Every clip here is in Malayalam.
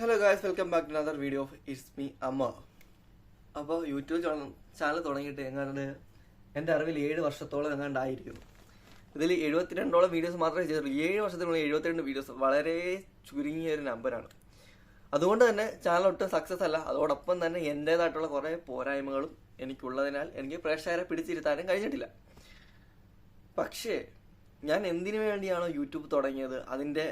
Hello guys welcome back to another video of it's me Amma അപ്പോൾ യൂട്യൂബ് ചാനൽ തുടങ്ങിയിട്ട് എങ്ങാണ്ട് എന്റെ അറിവിൽ ഏഴ് വർഷത്തോളം എങ്ങാണ്ടായിരിക്കുന്നു ഇതിൽ എഴുപത്തിരണ്ടോളം വീഡിയോസ് മാത്രമേ ചെയ്തിട്ടുള്ളൂ. ഏഴ് വർഷത്തിനുള്ള എഴുപത്തിരണ്ട് വീഡിയോസ് വളരെ ചുരുങ്ങിയ ഒരു നമ്പറാണ് അതുകൊണ്ട് തന്നെ ചാനൽ ഒട്ടും സക്സസ് അല്ല. അതോടൊപ്പം തന്നെ എന്റേതായിട്ടുള്ള കുറേ പോരായ്മകളും എനിക്കുള്ളതിനാൽ എനിക്ക് പ്രേക്ഷകരെ പിടിച്ചിരുത്താനും കഴിഞ്ഞിട്ടില്ല. പക്ഷേ ഞാൻ എന്തിനു വേണ്ടിയാണോ യൂട്യൂബ് തുടങ്ങിയത്? അതിന്റെ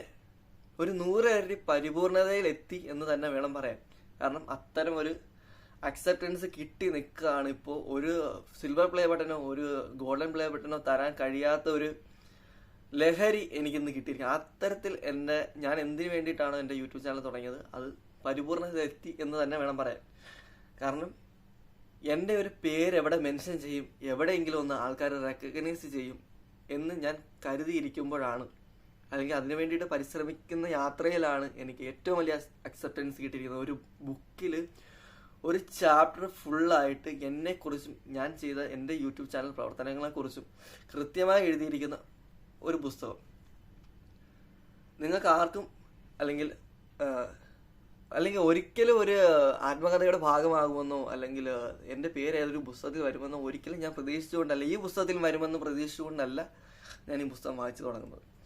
ഒരു നൂറ് ഇരട്ടി പരിപൂർണതയിലെത്തി എന്ന് തന്നെ വേണം പറയാൻ. കാരണം അത്തരം ഒരു അക്സെപ്റ്റൻസ് കിട്ടി നിൽക്കുകയാണ് ഇപ്പോൾ ഒരു സിൽവർ പ്ലേ ബട്ടനോ ഒരു ഗോൾഡൻ പ്ലേ ബട്ടനോ തരാൻ കഴിയാത്ത ഒരു ലഹരി എനിക്കിന്ന് കിട്ടിയിരിക്കും അത്തരത്തിൽ എന്റെ ഞാൻ എന്തിനു വേണ്ടിയിട്ടാണ് എന്റെ യൂട്യൂബ് ചാനൽ തുടങ്ങിയത്? അത് പരിപൂർണതയിലെത്തി എന്ന് തന്നെ വേണം പറയാൻ. കാരണം എന്റെ ഒരു പേര് എവിടെ മെൻഷൻ ചെയ്യും? എവിടെയെങ്കിലും ഒന്ന് ആൾക്കാർ റെക്കഗ്നൈസ് ചെയ്യും എന്ന് ഞാൻ കരുതിയിരിക്കുമ്പോഴാണ് അല്ലെങ്കിൽ അതിനു വേണ്ടിയിട്ട് പരിശ്രമിക്കുന്ന യാത്രയിലാണ് എനിക്ക് ഏറ്റവും വലിയ അക്സെപ്റ്റൻസ് കിട്ടിയിരിക്കുന്നത്. ഒരു ബുക്കിൽ ഒരു ചാപ്റ്റർ ഫുള്ളായിട്ട് എന്നെക്കുറിച്ചും ഞാൻ ചെയ്ത എന്റെ യൂട്യൂബ് ചാനൽ പ്രവർത്തനങ്ങളെക്കുറിച്ചും കൃത്യമായി എഴുതിയിരിക്കുന്ന ഒരു പുസ്തകം. നിങ്ങൾക്ക് ആർക്കും അല്ലെങ്കിൽ അല്ലെങ്കിൽ ഒരിക്കലും ഒരു ആത്മകഥയുടെ ഭാഗമാകുമെന്നോ അല്ലെങ്കിൽ എന്റെ പേര് ഏതൊരു പുസ്തകത്തിൽ വരുമെന്നോ ഒരിക്കലും ഞാൻ പ്രതീക്ഷിച്ചുകൊണ്ടല്ല. ഈ പുസ്തകത്തിൽ വരുമെന്ന് പ്രതീക്ഷിച്ചുകൊണ്ടല്ല ഞാൻ ഈ പുസ്തകം വായിച്ചു തുടങ്ങുന്നത്.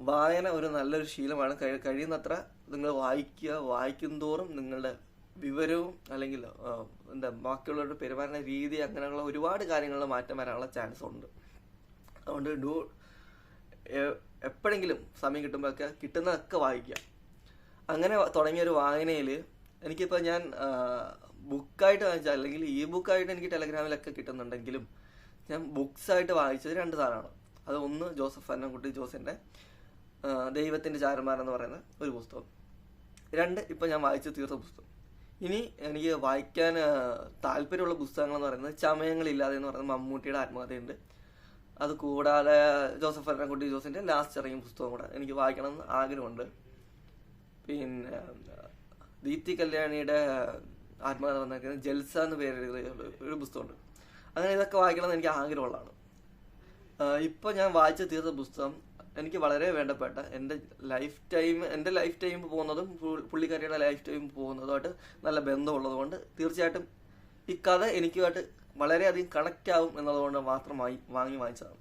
വായന ഒരു നല്ലൊരു ശീലമാണ്. കഴി- കഴിയുന്നത്ര നിങ്ങൾ വായിക്കുക വായിക്കും തോറും നിങ്ങളുടെ വിവരവും അല്ലെങ്കിൽ എന്താ ബാക്കിയുള്ളവരുടെ പെരുമാറുന്ന രീതി അങ്ങനെയുള്ള ഒരുപാട് കാര്യങ്ങളിൽ മാറ്റം വരാനുള്ള ചാൻസ് ഉണ്ട്. അതുകൊണ്ട് ഡൂ എപ്പോഴെങ്കിലും സമയം കിട്ടുമ്പോഴൊക്കെ കിട്ടുന്നതൊക്കെ വായിക്കുക. അങ്ങനെ തുടങ്ങിയ ഒരു വായനയിൽ എനിക്കിപ്പോൾ ഞാൻ ബുക്കായിട്ട് വായിച്ച അല്ലെങ്കിൽ ഇ ബുക്കായിട്ട് എനിക്ക് ടെലഗ്രാമിലൊക്കെ കിട്ടുന്നുണ്ടെങ്കിലും ഞാൻ ബുക്സായിട്ട് വായിച്ചത് രണ്ട് സാധനമാണ്. അത് ഒന്ന് ജോസഫ് അന്നംകുട്ടി ജോസിന്റെ ദൈവത്തിന്റെ ചാരന്മാർ എന്ന് പറയുന്ന ഒരു പുസ്തകം. രണ്ട് ഇപ്പം ഞാൻ വായിച്ചു തീർത്ത പുസ്തകം. ഇനി എനിക്ക് വായിക്കാൻ താല്പര്യമുള്ള പുസ്തകങ്ങൾ എന്ന് പറയുന്നത് ചമയങ്ങളില്ലാതെ എന്ന് പറയുന്നത് മമ്മൂട്ടിയുടെ ആത്മകഥയുണ്ട്. അത് കൂടാതെ ജോസഫ് അന്നംകുട്ടി ജോസിന്റെ ലാസ്റ്റ് ഇറങ്ങിയ പുസ്തകം കൂടെ എനിക്ക് വായിക്കണം എന്ന് ആഗ്രഹമുണ്ട്. പിന്നെ ദീപ്തി കല്യാണിയുടെ ആത്മകഥ വന്നിരിക്കുന്നത് ജൽസ എന്ന് പേര് ഒരു പുസ്തകമുണ്ട്. അങ്ങനെ ഇതൊക്കെ വായിക്കണം എന്ന് എനിക്ക് ആഗ്രഹമുള്ളതാണ്. ഇപ്പോൾ ഇപ്പൊ ഞാൻ വായിച്ചു തീർത്ത പുസ്തകം എനിക്ക് വളരെ വേണ്ടപ്പെട്ട എന്റെ ലൈഫ് ടൈം എന്റെ ലൈഫ് ടൈം പോകുന്നതും പുള്ളിക്കാരിയുടെ ലൈഫ് ടൈം പോകുന്നതുമായിട്ട് നല്ല ബന്ധമുള്ളത് കൊണ്ട് തീർച്ചയായിട്ടും ഈ കഥ എനിക്കുമായിട്ട് വളരെയധികം കണക്റ്റ് ആവും എന്നതുകൊണ്ട് മാത്രമായി വാങ്ങി വാങ്ങിച്ചതാണ്.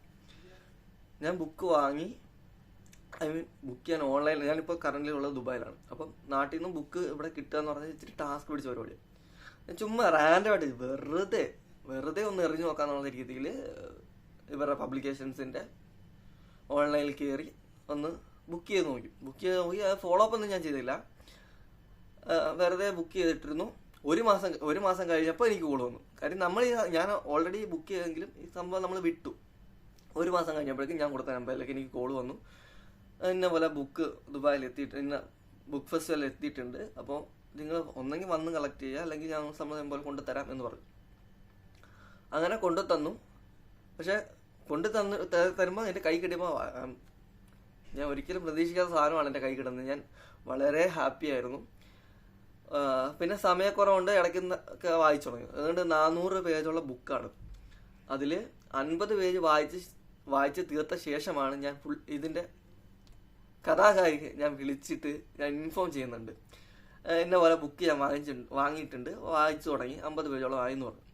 ഞാൻ ബുക്ക് വാങ്ങി ഐ മീൻ ബുക്ക് ചെയ്യാൻ ഓൺലൈനിൽ ഞാനിപ്പോൾ കറണ്ടിൽ ഉള്ളത് ദുബായിലാണ്. അപ്പം നാട്ടിൽ നിന്നും ബുക്ക് ഇവിടെ കിട്ടുക എന്ന് പറഞ്ഞാൽ ഇച്ചിരി ടാസ്ക് പിടിച്ച പരിപാടിയാണ് ഞാൻ ചുമ്മാ റാൻഡമായിട്ട് വെറുതെ വെറുതെ ഒന്ന് എറിഞ്ഞു നോക്കാന്നുള്ള രീതിയിൽ ഇവരുടെ പബ്ലിക്കേഷൻസിന്റെ ഓൺലൈനിൽ കയറി ഒന്ന് ബുക്ക് ചെയ്ത് നോക്കി. ബുക്ക് ചെയ്ത് നോക്കി അത് ഫോളോ അപ്പ് ഒന്നും ഞാൻ ചെയ്തില്ല. വെറുതെ ബുക്ക് ചെയ്തിട്ടിരുന്നു. ഒരു മാസം ഒരു മാസം കഴിഞ്ഞപ്പോൾ എനിക്ക് കോൾ വന്നു. കാര്യം നമ്മൾ ഞാൻ ഓൾറെഡി ബുക്ക് ചെയ്തെങ്കിലും ഈ സംഭവം നമ്മൾ വിട്ടു. ഒരു മാസം കഴിഞ്ഞപ്പോഴേക്കും ഞാൻ കൊടുത്ത നമ്പറിലേക്ക് എനിക്ക് കോൾ വന്നു. ഇന്ന പോലെ ബുക്ക് ദുബായിൽ എത്തിയിട്ട് ഇന്ന ബുക്ക് ഫെസ്റ്റിവൽ എത്തിയിട്ടുണ്ട്. അപ്പോൾ നിങ്ങൾ ഒന്നെങ്കിൽ വന്ന് കളക്ട് ചെയ്യുക അല്ലെങ്കിൽ ഞാൻ സമ്മതം പോലെ കൊണ്ടുതരാം എന്ന് പറഞ്ഞു. അങ്ങനെ കൊണ്ടു തന്നു പക്ഷെ കൊണ്ടു തന്ന് തരുമ്പോൾ എന്റെ കൈ കിട്ടിയപ്പോൾ ഞാൻ ഒരിക്കലും പ്രതീക്ഷിക്കാത്ത സാധനമാണ് എന്റെ കൈ കിട്ടുന്നത് ഞാൻ വളരെ ഹാപ്പി ആയിരുന്നു. പിന്നെ സമയക്കുറവുണ്ട് ഇടയ്ക്ക് വായിച്ചു തുടങ്ങി. അതുകൊണ്ട് നാനൂറ് പേജുള്ള ബുക്കാണ് അതിൽ അൻപത് പേജ് വായിച്ച് വായിച്ച് തീർത്ത ശേഷമാണ് ഞാൻ ഫുൾ ഇതിന്റെ കഥാകാരി ഞാൻ വിളിച്ചിട്ട് ഞാൻ ഇൻഫോം ചെയ്യുന്നുണ്ട്. എന്നെ പോലെ ബുക്ക് ഞാൻ വാങ്ങിച്ചിട്ടുണ്ട് വാങ്ങിയിട്ടുണ്ട്. വായിച്ചു തുടങ്ങി. അമ്പത് പേജോളം വായിന്ന് പറഞ്ഞു.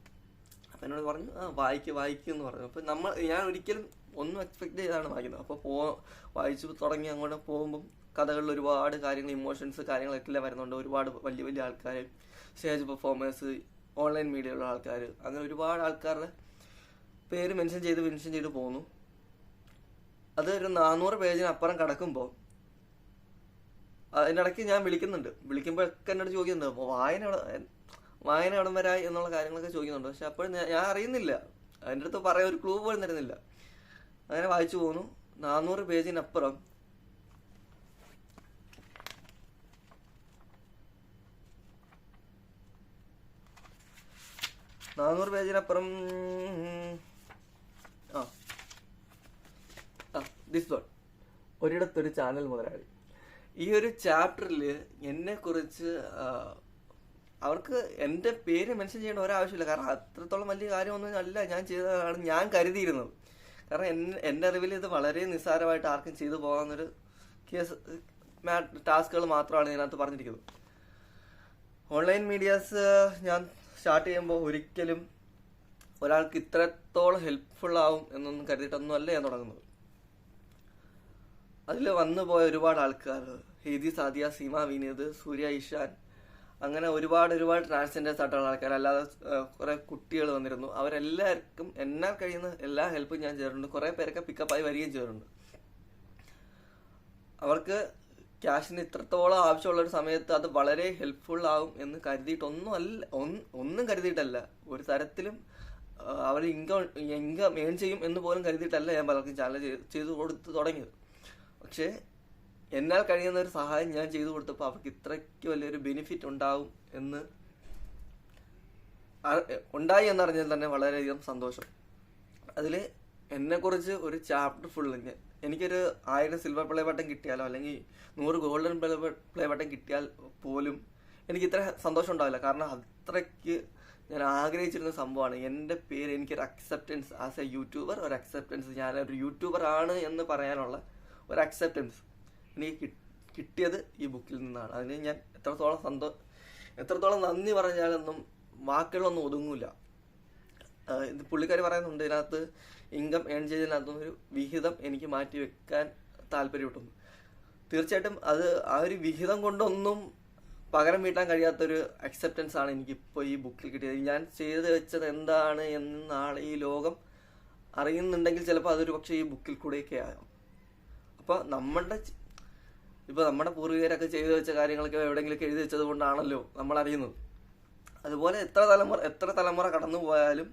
അപ്പം എന്നോട് പറഞ്ഞു ആ വായിക്ക് വായിക്കും എന്ന് പറഞ്ഞു. അപ്പം നമ്മൾ ഞാൻ ഒരിക്കലും ഒന്നും എക്സ്പെക്ട് ചെയ്താണ് വായിക്കുന്നത്. അപ്പോൾ പോ വായിച്ചു തുടങ്ങി അങ്ങോട്ട് പോകുമ്പം കഥകളിൽ ഒരുപാട് കാര്യങ്ങൾ ഇമോഷൻസ് കാര്യങ്ങളൊക്കെ വരുന്നുണ്ട്. ഒരുപാട് വലിയ വലിയ ആൾക്കാർ സ്റ്റേജ് പെർഫോമേഴ്സ് ഓൺലൈൻ മീഡിയയിലുള്ള ആൾക്കാർ അങ്ങനെ ഒരുപാട് ആൾക്കാരുടെ പേര് മെൻഷൻ ചെയ്ത് മെൻഷൻ ചെയ്ത് പോകുന്നു അത് ഒരു നാനൂറ് പേജിന് അപ്പുറം കിടക്കുമ്പോൾ അതിന്റെ ഇടയ്ക്ക് ഞാൻ വിളിക്കുന്നുണ്ട്. വിളിക്കുമ്പോഴൊക്കെ എന്നോട് ചോദിക്കുന്നുണ്ട് വായന വായന എവിടം വരായി എന്നുള്ള കാര്യങ്ങളൊക്കെ ചോദിക്കുന്നുണ്ട്. പക്ഷെ അപ്പോഴും ഞാൻ അറിയുന്നില്ല. അതിന്റെ അടുത്ത് പറയാൻ ഒരു ക്ലൂ പോലും തരുന്നില്ല. അങ്ങനെ വായിച്ചു പോകുന്നു നാനൂറ് പേജിനപ്പുറം. നാനൂറ് പേജിനപ്പുറം ആ. ആ ദിസ് വൺ ഒരിടത്തൊരു ചാനൽ മുതലാളി. ഈ ഒരു ചാപ്റ്ററിൽ എന്നെ കുറിച്ച് അവർക്ക് എന്റെ പേര് മെൻഷൻ ചെയ്യേണ്ട ഒരാവശ്യമില്ല. കാരണം അത്രത്തോളം വലിയ കാര്യമൊന്നും അല്ല ഞാൻ ചെയ്തതാണ് ഞാൻ കരുതിയിരുന്നത്. കാരണം എൻ എന്റെ അറിവിൽ ഇത് വളരെ നിസ്സാരമായിട്ട് ആർക്കും ചെയ്തു പോകാവുന്നൊരു കേസ് ടാസ്കുകൾ മാത്രമാണ് ഇതിനകത്ത് പറഞ്ഞിരിക്കുന്നത്. ഓൺലൈൻ മീഡിയാസ് ഞാൻ സ്റ്റാർട്ട് ചെയ്യുമ്പോൾ ഒരിക്കലും ഒരാൾക്ക് ഇത്രത്തോളം ഹെൽപ്ഫുൾ ആവും എന്നൊന്നും കരുതിയിട്ടൊന്നും അല്ല ഞാൻ തുടങ്ങുന്നത്. അതിൽ വന്നു പോയ ഒരുപാട് ആൾക്കാർ ഹേദി സാദിയ സീമ വിനീത് സൂര്യ ഇഷാൻ അങ്ങനെ ഒരുപാട് ഒരുപാട് ട്രാൻസ്ജെൻഡേഴ്സ് ആയിട്ടുള്ള ആൾക്കാർ അല്ലാതെ കുറെ കുട്ടികൾ വന്നിരുന്നു. അവരെല്ലാവർക്കും എന്നാൽ കഴിയുന്ന എല്ലാ ഹെൽപ്പും ഞാൻ ചെയ്തിട്ടുണ്ട്. കുറെ പേരൊക്കെ പിക്കപ്പായി വരികയും ചെയ്തിട്ടുണ്ട്. അവർക്ക് ക്യാഷിന് ഇത്രത്തോളം ആവശ്യമുള്ള ഒരു സമയത്ത് അത് വളരെ ഹെൽപ്ഫുൾ ആവും എന്ന് കരുതിയിട്ടൊന്നും അല്ല ഒന്നും കരുതിയിട്ടല്ല. ഒരു തരത്തിലും അവർ ഇൻകം ഇൻകം ഏൺ ചെയ്യും എന്ന് പോലും കരുതിയിട്ടല്ല ഞാൻ പലർക്കും ചാനൽ ചെയ്ത് കൊടുത്ത് തുടങ്ങിയത്. പക്ഷേ എന്നാൽ കഴിയുന്ന ഒരു സഹായം ഞാൻ ചെയ്തു കൊടുത്തപ്പോൾ അവർക്ക് ഇത്രയ്ക്ക് വലിയൊരു ബെനിഫിറ്റ് ഉണ്ടാവും എന്ന് ഉണ്ടായി എന്നറിഞ്ഞാൽ തന്നെ വളരെയധികം സന്തോഷം. അതിൽ എന്നെക്കുറിച്ച് ഒരു ചാപ്റ്റർ ഫുള്ള് എനിക്കൊരു ആയിരം സിൽവർ പ്ലേ ബട്ടൺ കിട്ടിയാലോ അല്ലെങ്കിൽ നൂറ് ഗോൾഡൻ പ്ലേ പ്ലേ ബട്ടൺ കിട്ടിയാൽ പോലും എനിക്ക് ഇത്ര സന്തോഷം ഉണ്ടാവില്ല. കാരണം അത്രയ്ക്ക് ഞാൻ ആഗ്രഹിച്ചിരുന്ന സംഭവമാണ്. എന്റെ പേര് എനിക്കൊരു അക്സെപ്റ്റൻസ് ആസ് എ യൂട്യൂബർ ഒരു അക്സെപ്റ്റൻസ് ഞാനൊരു യൂട്യൂബർ ആണ് എന്ന് പറയാനുള്ള ഒരു അക്സെപ്റ്റൻസ് എനിക്ക് കിട്ടിയത് ഈ ബുക്കിൽ നിന്നാണ്. അതിന് ഞാൻ എത്രത്തോളം സന്തോ എത്രത്തോളം നന്ദി പറഞ്ഞാലൊന്നും വാക്കുകളൊന്നും ഒതുങ്ങൂല. ഇത് പുള്ളിക്കാർ പറയുന്നുണ്ട് ഇതിനകത്ത് ഇൻകം ഏൺ ചെയ്തതിനകത്തുനിന്ന് ഒരു വിഹിതം എനിക്ക് മാറ്റി വെക്കാൻ താല്പര്യപ്പെട്ടു തീർച്ചയായിട്ടും അത് ആ ഒരു വിഹിതം കൊണ്ടൊന്നും പകരം വീട്ടാൻ കഴിയാത്തൊരു അക്സെപ്റ്റൻസ് ആണ് എനിക്കിപ്പോൾ ഈ ബുക്കിൽ കിട്ടിയത്. ഞാൻ ചെയ്ത് വെച്ചത് എന്താണ് എന്ന് നാളെ ഈ ലോകം അറിയുന്നുണ്ടെങ്കിൽ ചിലപ്പോൾ അതൊരു പക്ഷേ ഈ ബുക്കിൽ കൂടെയൊക്കെ ആകാം. അപ്പോൾ നമ്മുടെ ചി- ഇപ്പൊ നമ്മുടെ പൂർവികരൊക്കെ ചെയ്തു വെച്ച കാര്യങ്ങളൊക്കെ എവിടെയെങ്കിലൊക്കെ എഴുതി വെച്ചത് കൊണ്ടാണല്ലോ നമ്മൾ അറിയുന്നത് അതുപോലെ എത്ര തലമുറ എത്ര തലമുറ കടന്നു പോയാലും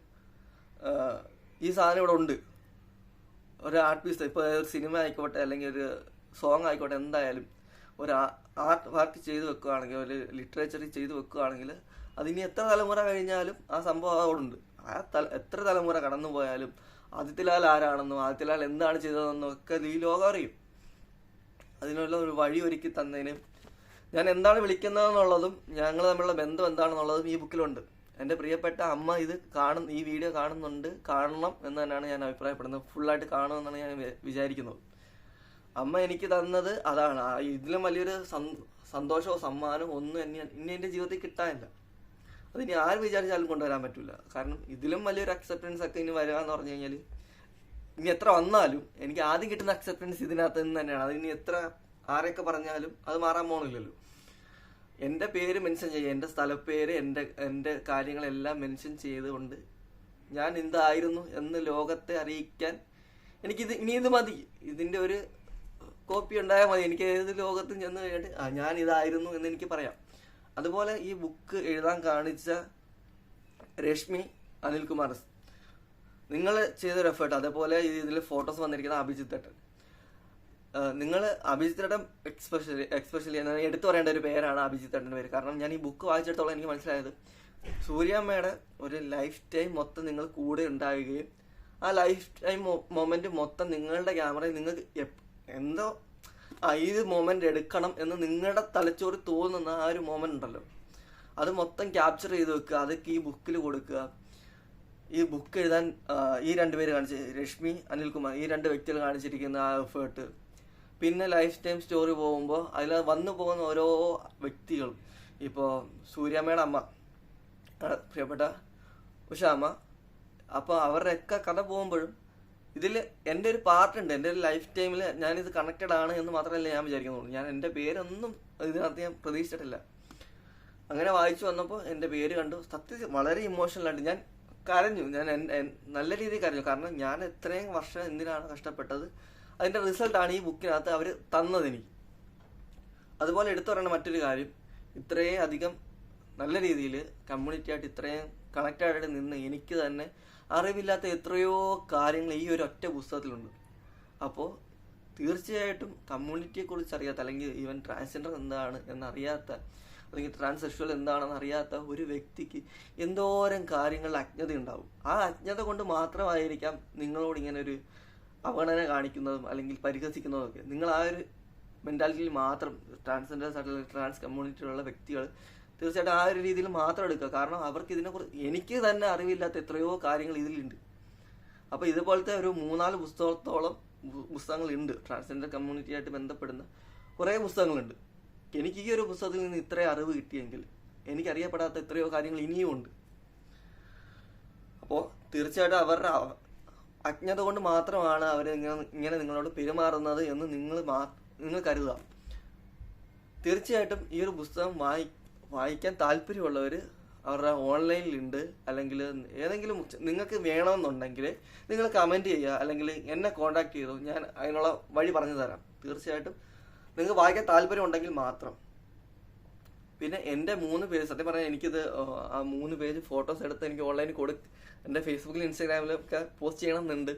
ഈ സാധനം ഇവിടെ ഉണ്ട്. ഒരു ആർട്ട് പീസ് ഇപ്പോൾ ഒരു സിനിമ ആയിക്കോട്ടെ അല്ലെങ്കിൽ ഒരു സോങ് ആയിക്കോട്ടെ എന്തായാലും ഒരു ആർട്ട് വർക്ക് ചെയ്തു വെക്കുകയാണെങ്കിൽ ഒരു ലിറ്ററേച്ചർ ചെയ്തു വെക്കുകയാണെങ്കിൽ അതിനി എത്ര തലമുറ കഴിഞ്ഞാലും ആ സംഭവം അവിടെ ഉണ്ട്. ആ തല എത്ര തലമുറ കടന്നു പോയാലും ആദിത്യലാൽ ആരാണെന്നും ആദിത്യലാൽ എന്താണ് ചെയ്തതെന്നും ഒക്കെ ഈ ലോകം അറിയും. അതിനുള്ള ഒരു വഴി ഒരുക്കി തന്നതിന് ഞാൻ എന്താണ് വിളിക്കുന്നതെന്നുള്ളതും ഞങ്ങൾ തമ്മിലുള്ള ബന്ധം എന്താണെന്നുള്ളതും ഈ ബുക്കിലുണ്ട്. എന്റെ പ്രിയപ്പെട്ട അമ്മ ഇത് കാണുന്ന ഈ വീഡിയോ കാണുന്നുണ്ട് കാണണം എന്ന് തന്നെയാണ് ഞാൻ അഭിപ്രായപ്പെടുന്നത്. ഫുള്ളായിട്ട് കാണുമെന്നാണ് ഞാൻ വിചാരിക്കുന്നത്. അമ്മ എനിക്ക് തന്നത് അതാണ്. ഇതിലും വലിയൊരു സന്തോഷമോ സമ്മാനമോ ഒന്നും എന്നെ ഇനി എന്റെ ജീവിതത്തിൽ കിട്ടാനില്ല. അത് ഇനി ആര് വിചാരിച്ചാലും കൊണ്ടുവരാൻ പറ്റില്ല കാരണം ഇതിലും വലിയൊരു അക്സെപ്റ്റൻസ് ഒക്കെ ഇനി വരിക എന്ന് പറഞ്ഞു കഴിഞ്ഞാൽ ഇനി എത്ര വന്നാലും എനിക്ക് ആദ്യം കിട്ടുന്ന അക്സെപ്റ്റൻസ് ഇതിനകത്ത് നിന്ന് തന്നെയാണ്. അത് ഇനി എത്ര ആരെയൊക്കെ പറഞ്ഞാലും അത് മാറാൻ പോണില്ലല്ലോ. എന്റെ പേര് മെൻഷൻ ചെയ്യുക എന്റെ സ്ഥലപ്പേര് എന്റെ എന്റെ കാര്യങ്ങളെല്ലാം മെൻഷൻ ചെയ്തുകൊണ്ട് ഞാൻ എന്തായിരുന്നു എന്ന് ലോകത്തെ അറിയിക്കാൻ എനിക്കിത് ഇനി ഇത് മതി. ഇതിന്റെ ഒരു കോപ്പി ഉണ്ടായാൽ മതി. എനിക്ക് ഏത് ലോകത്തും ചെന്ന് കഴിഞ്ഞിട്ട് ആ ഞാൻ ഇതായിരുന്നു എന്ന് എനിക്ക് പറയാം. അതുപോലെ ഈ ബുക്ക് എഴുതാൻ കാണിച്ച രശ്മി അനിൽകുമാർ നിങ്ങൾ ചെയ്തൊരു എഫേർട്ട് അതേപോലെ ഇതിൽ ഫോട്ടോസ് വന്നിരിക്കുന്ന അഭിജിത്ത് ഏട്ടൻ. നിങ്ങൾ അഭിജിത്ത് ഏട്ടൻ എക്സ്പെഷ്യലി എക്സ്പെഷ്യലി എടുത്തു പറയേണ്ട ഒരു പേരാണ് അഭിജിത്ത് ഏട്ടന്റെ പേര്. കാരണം ഞാൻ ഈ ബുക്ക് വായിച്ചിടത്തോളം എനിക്ക് മനസ്സിലായത് സൂര്യാമ്മയുടെ ഒരു ലൈഫ് ടൈം മൊത്തം നിങ്ങൾ കൂടെ ഉണ്ടാവുകയും ആ ലൈഫ് ടൈം മൊമെന്റ് മൊത്തം നിങ്ങളുടെ ക്യാമറയിൽ നിങ്ങൾക്ക് എന്തോ ആ ഈ മൊമെന്റ് എടുക്കണം എന്ന് നിങ്ങളുടെ തലച്ചോറ് തോന്നുന്ന ആ ഒരു മൊമെന്റ് ഉണ്ടല്ലോ. അത് മൊത്തം ക്യാപ്ചർ ചെയ്ത് വെക്കുക അതൊക്കെ ഈ ബുക്കിൽ കൊടുക്കുക. ഈ ബുക്ക് എഴുതാൻ ഈ രണ്ടുപേര് കാണിച്ച രശ്മി അനിൽകുമാർ ഈ രണ്ട് വ്യക്തികൾ കാണിച്ചിരിക്കുന്ന ആ എഫേർട്ട് പിന്നെ ലൈഫ് ടൈം സ്റ്റോറി പോകുമ്പോൾ അതിൽ വന്നു പോകുന്ന ഓരോ വ്യക്തികളും. ഇപ്പോൾ സൂര്യാമ്മയുടെ അമ്മ പ്രിയപ്പെട്ട ഉഷ അമ്മ അപ്പോൾ അവരുടെയൊക്കെ കഥ പോകുമ്പോഴും ഇതിൽ എന്റെ ഒരു പാർട്ടുണ്ട് എന്റെ ഒരു ലൈഫ് ടൈമിൽ ഞാനിത് കണക്റ്റഡ് ആണ് എന്ന് മാത്രമല്ല ഞാൻ വിചാരിക്കുന്നുള്ളൂ. ഞാൻ എന്റെ പേരൊന്നും ഇതിനകത്ത് ഞാൻ പ്രതീക്ഷിച്ചിട്ടില്ല. അങ്ങനെ വായിച്ചു വന്നപ്പോൾ എന്റെ പേര് കണ്ടു. സത്യത്തിൽ വളരെ ഇമോഷണലായിട്ട് ഞാൻ കരഞ്ഞു. ഞാൻ നല്ല രീതിയിൽ കരഞ്ഞു. കാരണം ഞാൻ എത്രയും വർഷം എന്തിനാണ് കഷ്ടപ്പെട്ടത്? അതിന്റെ റിസൾട്ടാണ് ഈ ബുക്കിനകത്ത് അവർ തന്നത് എനിക്ക്. അതുപോലെ എടുത്തു പറയേണ്ട മറ്റൊരു കാര്യം. ഇത്രയും അധികം നല്ല രീതിയിൽ കമ്മ്യൂണിറ്റി ആയിട്ട് ഇത്രയും കണക്റ്റായിട്ട് നിന്ന് എനിക്ക് തന്നെ അറിവില്ലാത്ത എത്രയോ കാര്യങ്ങൾ ഈ ഒരു ഒറ്റ പുസ്തകത്തിലുണ്ട്. അപ്പോൾ തീർച്ചയായിട്ടും കമ്മ്യൂണിറ്റിയെ കുറിച്ച് അറിയാത്ത അല്ലെങ്കിൽ ഈവൻ ട്രാൻസ്ജെൻഡർ എന്താണ് എന്നറിയാത്ത അല്ലെങ്കിൽ ട്രാൻസെക്ഷൽ എന്താണെന്ന് അറിയാത്ത ഒരു വ്യക്തിക്ക് എന്തോരം കാര്യങ്ങളിൽ അജ്ഞത ഉണ്ടാവും. ആ അജ്ഞത കൊണ്ട് മാത്രമായിരിക്കാം നിങ്ങളോട് ഇങ്ങനെ ഒരു അവഗണന കാണിക്കുന്നതും അല്ലെങ്കിൽ പരിഹസിക്കുന്നതും ഒക്കെ. നിങ്ങൾ ആ ഒരു മെന്റാലിറ്റിയിൽ മാത്രം ട്രാൻസ്ജെൻഡേഴ്സ് ആയിട്ടുള്ള ട്രാൻസ് കമ്മ്യൂണിറ്റിയിലുള്ള വ്യക്തികൾ തീർച്ചയായിട്ടും ആ ഒരു രീതിയിൽ മാത്രം എടുക്കുക. കാരണം അവർക്ക് ഇതിനെക്കുറിച്ച് എനിക്ക് തന്നെ അറിവില്ലാത്ത എത്രയോ കാര്യങ്ങൾ ഇതിലുണ്ട്. അപ്പോൾ ഇതുപോലത്തെ ഒരു മൂന്നാൽ പുസ്തകത്തോളം പുസ്തകങ്ങളുണ്ട്. ട്രാൻസ്ജെൻഡർ കമ്മ്യൂണിറ്റിയായിട്ട് ബന്ധപ്പെടുന്ന കുറേ പുസ്തകങ്ങളുണ്ട്. എനിക്ക് ഈ ഒരു പുസ്തകത്തിൽ നിന്ന് ഇത്രയും അറിവ് കിട്ടിയെങ്കിൽ എനിക്കറിയപ്പെടാത്ത എത്രയോ കാര്യങ്ങൾ ഇനിയും ഉണ്ട്. അപ്പോൾ തീർച്ചയായിട്ടും അവരുടെ അജ്ഞത കൊണ്ട് മാത്രമാണ് അവർ ഇങ്ങനെ നിങ്ങളോട് പെരുമാറുന്നത് എന്ന് നിങ്ങൾ മാ നിങ്ങൾ കരുതുക. തീർച്ചയായിട്ടും ഈ ഒരു പുസ്തകം വായി വായിക്കാൻ താല്പര്യമുള്ളവർ അവരുടെ ഓൺലൈനിലുണ്ട് അല്ലെങ്കിൽ ഏതെങ്കിലും നിങ്ങൾക്ക് വേണമെന്നുണ്ടെങ്കിൽ നിങ്ങൾ കമന്റ് ചെയ്യുക. അല്ലെങ്കിൽ എന്നെ കോൺടാക്ട് ചെയ്തു. ഞാൻ അതിനുള്ള വഴി പറഞ്ഞു തരാം. തീർച്ചയായിട്ടും നിങ്ങൾക്ക് വായിക്കാൻ താല്പര്യം ഉണ്ടെങ്കിൽ മാത്രം. പിന്നെ എന്റെ മൂന്ന് പേജ് സത്യം പറഞ്ഞാൽ എനിക്കിത് ആ, മൂന്ന് പേജ് ഫോട്ടോസ് എടുത്ത് എനിക്ക് ഓൺലൈനിൽ കൊടു എന്റെ ഫേസ്ബുക്കിൽ ഇൻസ്റ്റാഗ്രാമിലൊക്കെ പോസ്റ്റ് ചെയ്യണം എന്നുണ്ട്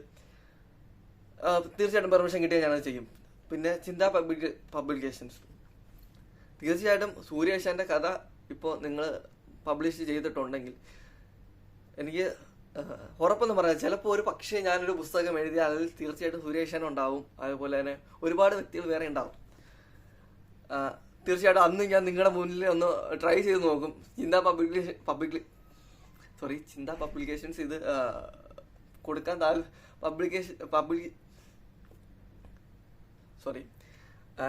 ആ, തീർച്ചയായിട്ടും പെർമിഷൻ കിട്ടിയാൽ ഞാനത് ചെയ്യും. പിന്നെ ചിന്ത പബ്ലിക് പബ്ലിക്കേഷൻസ്. തീർച്ചയായിട്ടും സൂര്യേഷാന്റെ കഥ ഇപ്പോൾ നിങ്ങൾ പബ്ലിഷ് ചെയ്തിട്ടുണ്ടെങ്കിൽ എനിക്ക് ഉറപ്പെന്ന് പറയാം ചിലപ്പോൾ ഒരു പക്ഷേ ഞാനൊരു പുസ്തകം എഴുതിയാൽ അതിൽ തീർച്ചയായിട്ടും സൂര്യേഷാൻ ഉണ്ടാവും. അതുപോലെ തന്നെ ഒരുപാട് വ്യക്തികൾ വേറെ ഉണ്ടാവും. തീർച്ചയായിട്ടും അന്ന് ഞാൻ നിങ്ങളുടെ മുന്നിൽ ഒന്ന് ട്രൈ ചെയ്ത് നോക്കും. Chintha publication public sorry Chintha publications ഇത് കൊടുക്കാൻ താൽ പബ്ലിക്കേഷൻ പബ്ലിക് സോറി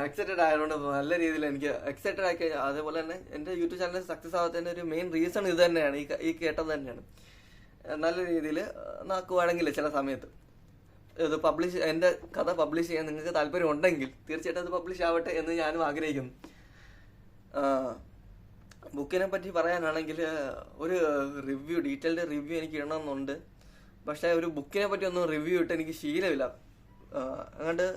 എക്സൈറ്റഡ് ആയതുകൊണ്ട് നല്ല രീതിയിൽ എനിക്ക് എക്സൈറ്റഡ് ആക്കി അതേപോലെ തന്നെ എന്റെ യൂട്യൂബ് ചാനൽ സക്സസ് ആവാത്തതിന്റെ ഒരു മെയിൻ റീസൺ ഇത് തന്നെയാണ്. ഈ ഈ കേട്ടത് തന്നെയാണ്. നല്ല രീതിയിൽ നാക്കുവാണെങ്കിൽ ചില സമയത്ത്. ഇത് പബ്ലിഷ് എന്റെ കഥ പബ്ലിഷ് ചെയ്യാൻ നിങ്ങൾക്ക് താല്പര്യം ഉണ്ടെങ്കിൽ തീർച്ചയായിട്ടും അത് പബ്ലിഷ് ആവട്ടെ എന്ന് ഞാനും ആഗ്രഹിക്കുന്നു. ബുക്കിനെ പറ്റി പറയാനാണെങ്കിൽ ഒരു റിവ്യൂ ഡീറ്റെയിൽഡ് റിവ്യൂ എനിക്ക് ഇടണമെന്നുണ്ട്. പക്ഷേ ഒരു ബുക്കിനെ പറ്റി ഒന്നും റിവ്യൂ ഇട്ട് എനിക്ക് ശീലമില്ല. അങ്ങോട്ട്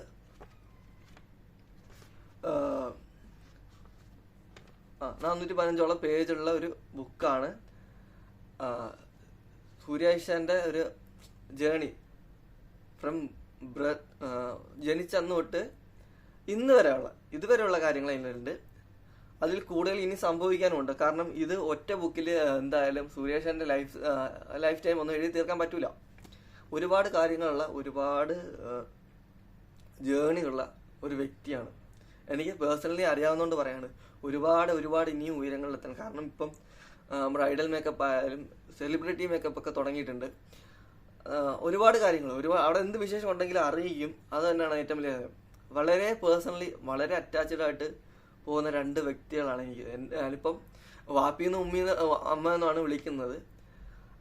ആ നാനൂറ്റി പതിനഞ്ചോളം പേജുള്ള ഒരു ബുക്കാണ് സൂര്യായിഷാന്റെ ഒരു ജേണി ഫ്രം ജനിച്ചന്ന് തൊട്ട് ഇന്ന് വരെയുള്ള ഇതുവരെയുള്ള കാര്യങ്ങൾ അതിലുണ്ട്. അതിൽ കൂടുതൽ ഇനി സംഭവിക്കാനുണ്ട് കാരണം ഇത് ഒറ്റ ബുക്കിൽ എന്തായാലും സുരേഷന്റെ ലൈഫ് ലൈഫ് ടൈം ഒന്നും എഴുതി തീർക്കാൻ പറ്റൂല. ഒരുപാട് കാര്യങ്ങളുള്ള ഒരുപാട് ജേണിയുള്ള ഒരു വ്യക്തിയാണ്. എനിക്ക് പേഴ്സണലി അറിയാവുന്നതുകൊണ്ട് പറയാണ്. ഒരുപാട് ഒരുപാട് ഇനിയും ഉയരങ്ങളിലെത്തണം. കാരണം ഇപ്പം ബ്രൈഡൽ മേക്കപ്പ് ആയാലും സെലിബ്രിറ്റി മേക്കപ്പ് ഒക്കെ തുടങ്ങിയിട്ടുണ്ട്. ഒരുപാട് കാര്യങ്ങൾ. ഒരുപാട് അവിടെ എന്ത് വിശേഷം ഉണ്ടെങ്കിലും അറിയിക്കും. അത് തന്നെയാണ് ഏറ്റവും വലിയ കാര്യം. വളരെ പേഴ്സണലി വളരെ അറ്റാച്ച്ഡ് ആയിട്ട് പോകുന്ന രണ്ട് വ്യക്തികളാണ് എനിക്ക്. ഞാനിപ്പം വാപ്പിന്ന് ഉമ്മീന്ന് അമ്മ എന്നാണ് വിളിക്കുന്നത്.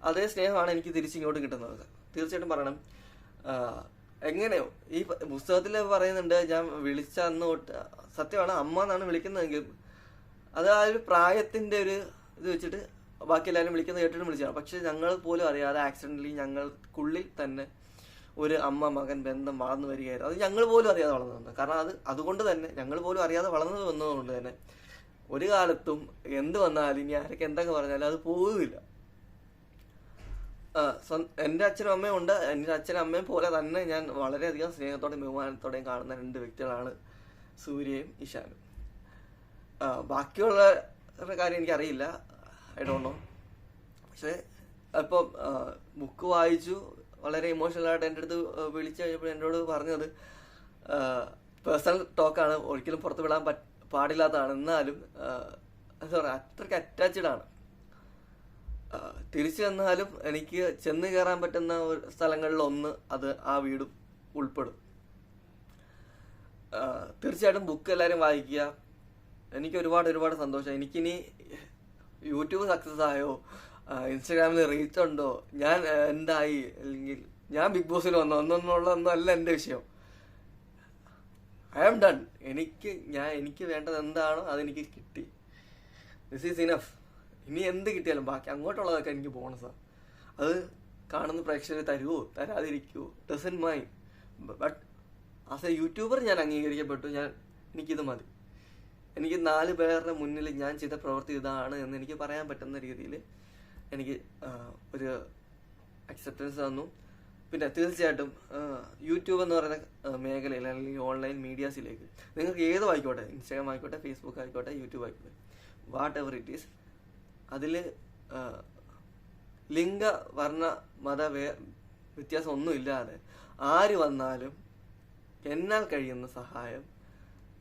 അതേ സ്നേഹമാണ് എനിക്ക് തിരിച്ചിങ്ങോട്ട് കിട്ടുന്നത്. തീർച്ചയായിട്ടും പറയണം. എങ്ങനെയോ ഈ പുസ്തകത്തിൽ പറയുന്നുണ്ട് ഞാൻ വിളിച്ച അന്ന് തൊട്ട് സത്യമാണ് അമ്മ എന്നാണ് വിളിക്കുന്നതെങ്കിൽ അത് ആ ഒരു പ്രായത്തിന്റെ ഒരു ഇത് വെച്ചിട്ട് ബാക്കി എല്ലാവരും വിളിക്കുന്നത് കേട്ടിട്ട് വിളിച്ചതാണ്. പക്ഷെ ഞങ്ങൾ പോലും അറിയാതെ ആക്സിഡന്റലി ഞങ്ങൾക്കുള്ളിൽ തന്നെ ഒരു അമ്മ മകൻ ബന്ധം വളർന്നു വരികയായിരുന്നു. അത് ഞങ്ങൾ പോലും അറിയാതെ വളർന്നു വന്നത് കാരണം അത് അതുകൊണ്ട് തന്നെ ഞങ്ങൾ പോലും അറിയാതെ വളർന്നു വന്നതുകൊണ്ട് തന്നെ ഒരു കാലത്തും എന്ത് വന്നാലും ഇനി ആരൊക്കെ എന്തൊക്കെ പറഞ്ഞാലും അത് പോകുന്നില്ല എന്റെ അച്ഛനും അമ്മയും ഉണ്ട്. എന്റെ അച്ഛനും അമ്മയും പോലെ തന്നെ ഞാൻ വളരെയധികം സ്നേഹത്തോടെയും ബഹുമാനത്തോടെയും കാണുന്ന രണ്ട് വ്യക്തികളാണ് സൂര്യയും ഇഷാനും ബാക്കിയുള്ള കാര്യം എനിക്കറിയില്ല. ഐ ഡോണ്ട് നോ പക്ഷേ അപ്പം ബുക്ക് വായിച്ചു. വളരെ ഇമോഷണൽ ആയിട്ട് എന്റെ അടുത്ത് വിളിച്ചു കഴിഞ്ഞപ്പോൾ എന്നോട് പറഞ്ഞത് പേഴ്സണൽ ടോക്കാണ് ഒരിക്കലും പുറത്ത് വിടാൻ പാടില്ലാത്തതാണ്. എന്നാലും സോറി അത്രയ്ക്ക് അറ്റാച്ച്ഡ് ആണ്. തിരിച്ചു വന്നാലും എനിക്ക് ചെന്ന് കയറാൻ പറ്റുന്ന ഒന്ന് അത് ആ വീടും ഉൾപ്പെടും. തീർച്ചയായിട്ടും ബുക്ക് എല്ലാവരും വായിക്കുക. എനിക്ക് ഒരുപാട് ഒരുപാട് സന്തോഷം. എനിക്കിനി യൂട്യൂബ് സക്സസ് ആയോ? ഇൻസ്റ്റാഗ്രാമിൽ റീച്ച് ഉണ്ടോ? ഞാൻ എന്തായി? അല്ലെങ്കിൽ ഞാൻ ബിഗ് ബോസിൽ വന്നോ? ഒന്നൊന്നുള്ളതൊന്നും അല്ല എന്റെ വിഷയം. ഐ ആം ഡൺ എനിക്ക് ഞാൻ എനിക്ക് വേണ്ടത് എന്താണോ അതെനിക്ക് കിട്ടി. ദിസ് ഈസ് ഇനഫ് ഇനി എന്ത് കിട്ടിയാലും ബാക്കി അങ്ങോട്ടുള്ളതൊക്കെ എനിക്ക് ബോണസാണ് അത് കാണുന്ന പ്രേക്ഷകർ തരുമോ തരാതിരിക്കുമോ doesn't mind but as a YouTuber ഞാൻ അംഗീകരിക്കപ്പെട്ടു. ഞാൻ എനിക്കിത് മതി. എനിക്ക് നാല് പേരുടെ മുന്നിൽ ഞാൻ ചെയ്ത പ്രവൃത്തി ഇതാണ് എന്ന് എനിക്ക് പറയാൻ പറ്റുന്ന രീതിയിൽ എനിക്ക് ഒരു അക്സെപ്റ്റൻസ് തന്നു. പിന്നെ തീർച്ചയായിട്ടും യൂട്യൂബ് എന്ന് പറയുന്ന മേഖലയിൽ അല്ലെങ്കിൽ ഓൺലൈൻ മീഡിയാസിലേക്ക് നിങ്ങൾക്ക് ഏതും ആയിക്കോട്ടെ ഇൻസ്റ്റാഗ്രാം ആയിക്കോട്ടെ ഫേസ്ബുക്ക് ആയിക്കോട്ടെ യൂട്യൂബ് ആയിക്കോട്ടെ വാട്ട് എവർ ഇറ്റ് ഈസ് അതിൽ ലിംഗ വർണ മത വേ വ്യത്യാസം ഒന്നുമില്ലാതെ ആര് വന്നാലും എന്നാൽ കഴിയുന്ന സഹായം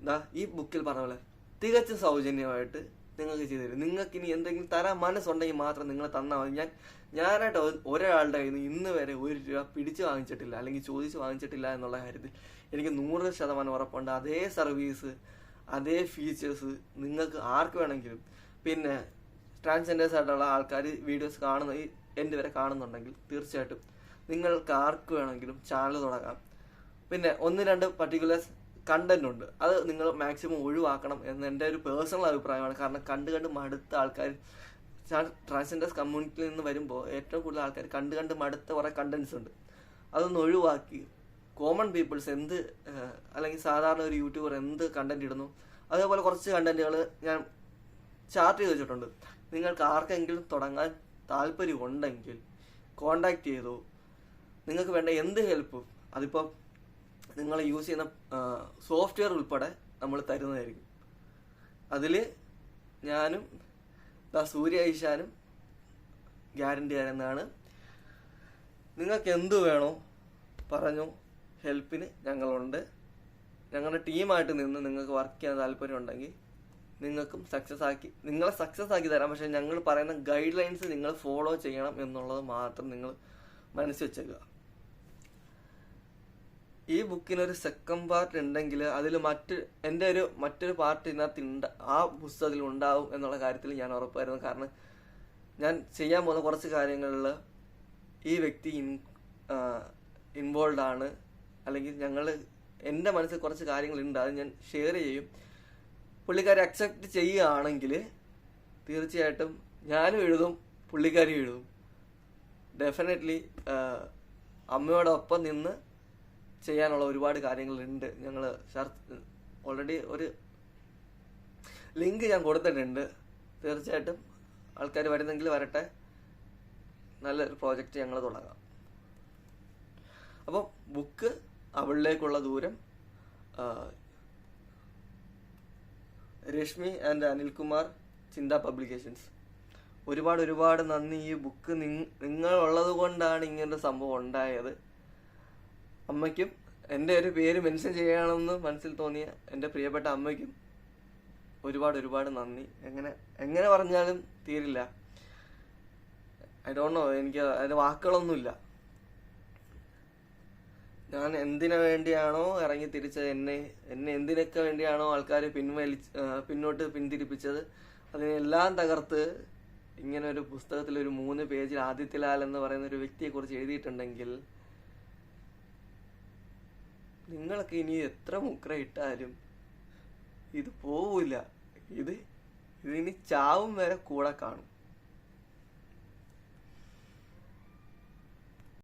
ദാ ഈ ബുക്കിൽ പറഞ്ഞ പോലെ തികച്ചും സൗജന്യമായിട്ട് നിങ്ങൾക്ക് ചെയ്തു തരും. നിങ്ങൾക്ക് ഇനി എന്തെങ്കിലും തരാൻ മനസ്സുണ്ടെങ്കിൽ മാത്രം നിങ്ങൾ തന്നാൽ മതി. ഞാൻ ഞാനായിട്ട് ഒരാളുടെ കയ്യിൽ നിന്ന് ഇന്ന് വരെ ഒരു രൂപ പിടിച്ച് വാങ്ങിച്ചിട്ടില്ല അല്ലെങ്കിൽ ചോദിച്ച് വാങ്ങിച്ചിട്ടില്ല എന്നുള്ള കാര്യത്തിൽ എനിക്ക് നൂറ് ശതമാനം ഉറപ്പുണ്ട്. അതേ സർവീസ് അതേ ഫീച്ചേഴ്സ് നിങ്ങൾക്ക് ആർക്ക് വേണമെങ്കിലും. പിന്നെ ട്രാൻസ്ജെൻഡേഴ്സ് ആയിട്ടുള്ള ആൾക്കാർ വീഡിയോസ് കാണുന്ന എന്റെ വരെ കാണുന്നുണ്ടെങ്കിൽ തീർച്ചയായിട്ടും നിങ്ങൾക്ക് ആർക്ക് വേണമെങ്കിലും ചാനൽ തുടങ്ങാം. പിന്നെ ഒന്ന് രണ്ട് പർട്ടിക്കുലർ കണ്ടന്റ് ഉണ്ട് അത് നിങ്ങൾ മാക്സിമം ഒഴിവാക്കണം എന്ന് എന്റെ ഒരു പേഴ്സണൽ അഭിപ്രായമാണ്. കാരണം കണ്ട് കണ്ട് മടുത്ത ആൾക്കാർ ട്രാൻസ്ജെൻഡേഴ്സ് കമ്മ്യൂണിറ്റിയിൽ നിന്ന് വരുമ്പോൾ ഏറ്റവും കൂടുതൽ ആൾക്കാർ കണ്ട് കണ്ട് മടുത്ത കുറേ കണ്ടന്റ്സ് ഉണ്ട്. അതൊന്ന് ഒഴിവാക്കി കോമൺ പീപ്പിൾസ് എന്ത് അല്ലെങ്കിൽ സാധാരണ ഒരു യൂട്യൂബർ എന്ത് കണ്ടന്റ് ഇടുന്നു? അതേപോലെ കുറച്ച് കണ്ടന്റുകൾ ഞാൻ ചാർട്ട് ചെയ്ത് വെച്ചിട്ടുണ്ട്. നിങ്ങൾക്ക് ആർക്കെങ്കിലും തുടങ്ങാൻ താല്പര്യമുണ്ടെങ്കിൽ കോണ്ടാക്ട് ചെയ്തു. നിങ്ങൾക്ക് വേണ്ട എന്ത് ഹെൽപ്പ് അതിപ്പോൾ നിങ്ങൾ യൂസ് ചെയ്യുന്ന സോഫ്റ്റ്വെയർ ഉൾപ്പെടെ നമ്മൾ തരുന്നതായിരിക്കും. അതിൽ ഞാനും ദാ സൂര്യ ഈശാനും ഗ്യാരണ്ടി തരുന്നതാണ്. നിങ്ങൾക്ക് എന്തു വേണോ പറഞ്ഞു ഹെൽപ്പിന് ഞങ്ങളുണ്ട്. ഞങ്ങളുടെ ടീമായിട്ട് നിന്ന് നിങ്ങൾക്ക് വർക്ക് ചെയ്യാൻ താല്പര്യം ഉണ്ടെങ്കിൽ നിങ്ങൾക്കും സക്സസ് ആക്കി നിങ്ങളെ സക്സസ് ആക്കി തരാം. പക്ഷേ ഞങ്ങൾ പറയുന്ന ഗൈഡ് ലൈൻസ് നിങ്ങൾ ഫോളോ ചെയ്യണം എന്നുള്ളത് മാത്രം നിങ്ങൾ മനസ്സിൽ വെച്ചേക്കുക. ഈ ബുക്കിന് ഒരു സെക്കൻഡ് പാർട്ട് ഉണ്ടെങ്കിൽ അതിൽ മറ്റ് എന്റെ ഒരു മറ്റൊരു പാർട്ട് ഇതിനകത്ത് ഉണ്ട് ആ പുസ്തകത്തിൽ ഉണ്ടാവും എന്നുള്ള കാര്യത്തിൽ ഞാൻ ഉറപ്പായിരുന്നു. കാരണം ഞാൻ ചെയ്യാൻ പോകുന്ന കുറച്ച് കാര്യങ്ങളിൽ ഈ വ്യക്തി ഇൻ ഇൻവോൾവ് ആണ്. അല്ലെങ്കിൽ ഞങ്ങൾ എന്റെ മനസ്സിൽ കുറച്ച് കാര്യങ്ങളുണ്ട് അത് ഞാൻ ഷെയർ ചെയ്യും. പുള്ളിക്കാരി അക്സെപ്റ്റ് ചെയ്യുകയാണെങ്കിൽ തീർച്ചയായിട്ടും ഞാനും എഴുതും പുള്ളിക്കാരി എഴുതും. ഡെഫിനറ്റ്ലി അമ്മയോടൊപ്പം നിന്ന് ചെയ്യാനുള്ള ഒരുപാട് കാര്യങ്ങളുണ്ട്. ഞങ്ങൾ ഓൾറെഡി ഒരു ലിങ്ക് ഞാൻ കൊടുത്തിട്ടുണ്ട്. തീർച്ചയായിട്ടും ആൾക്കാർ വരുന്നെങ്കിൽ വരട്ടെ. നല്ലൊരു പ്രോജക്റ്റ് ഞങ്ങൾ തുടങ്ങാം. അപ്പം ബുക്ക് അവളിലേക്കുള്ള ദൂരം രശ്മി ആൻഡ് അനിൽകുമാർ ചിന്ത പബ്ലിക്കേഷൻസ് ഒരുപാട് ഒരുപാട് നന്ദി. ഈ ബുക്ക് നിങ്ങളുള്ളത് കൊണ്ടാണ് ഇങ്ങനൊരു സംഭവം ഉണ്ടായത്. അമ്മയ്ക്കും എന്റെ ഒരു പേര് മെൻഷൻ ചെയ്യണമെന്ന് മനസ്സിൽ തോന്നിയ എന്റെ പ്രിയപ്പെട്ട അമ്മയ്ക്കും ഒരുപാട് ഒരുപാട് നന്ദി. എങ്ങനെ എങ്ങനെ പറഞ്ഞാലും തീരില്ല. ഐ ഡോണ്ട് നോ എനിക്ക് അതിന് വാക്കുകളൊന്നുമില്ല. ഞാൻ എന്തിനു വേണ്ടിയാണോ ഇറങ്ങി തിരിച്ചത് എന്നെ എന്നെ എന്തിനൊക്കെ വേണ്ടിയാണോ ആൾക്കാർ പിൻവലി പിന്നോട്ട് പിന്തിരിപ്പിച്ചത് അതിനെല്ലാം തകർത്ത് ഇങ്ങനെ ഒരു പുസ്തകത്തിൽ ഒരു മൂന്ന് പേജിൽ ആദിത്യലാൽ എന്ന് പറയുന്ന ഒരു വ്യക്തിയെക്കുറിച്ച് എഴുതിയിട്ടുണ്ടെങ്കിൽ നിങ്ങളൊക്കെ ഇനി എത്ര മുക്ര ഇട്ടാലും ഇത് പോവില്ല ഇത് ഇതിന് ചാവും വരെ കൂടെ കാണും.